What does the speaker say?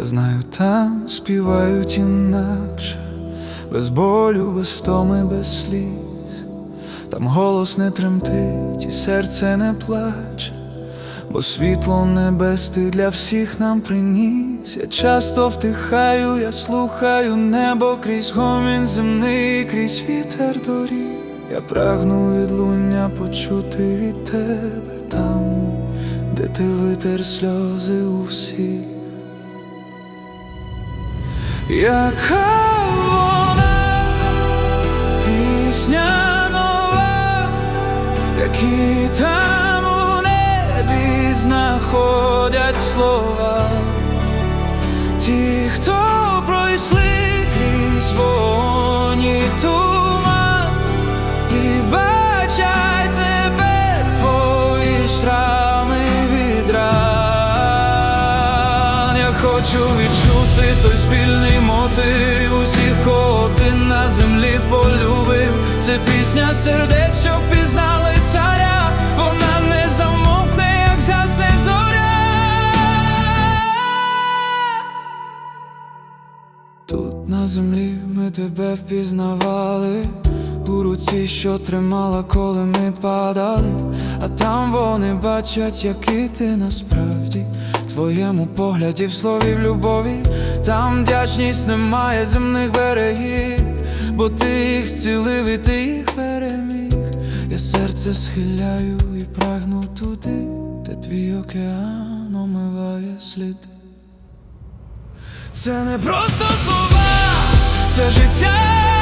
знаю, там співають інакше, без болю, без втоми, без сліз. Там голос не тремтить, і серце не плаче, бо світло небес ти для всіх нам приніс. Я часто втихаю, я слухаю небо крізь гомін земний, крізь вітер доріг. Я прагну відлуння почути від тебе там, де ти витер сльози у всіх. Яка вона пісня нова, які там у небі знаходять слова, ті, хто хочу відчути той спільний мотив усіх, кого ти на землі полюбив. Це пісня сердець, що впізнали царя, вона не замовкне, як засне зоря. Тут на землі ми тебе впізнавали у руці, що тримала, коли ми падали, а там вони бачать, який ти насправді твоєму погляді, в слові, в любові, там вдячність немає земних берегів, бо ти їх зцілив і ти їх переміг. Я серце схиляю і прагну туди, де твій океан омиває сліди. Це не просто слова, це життя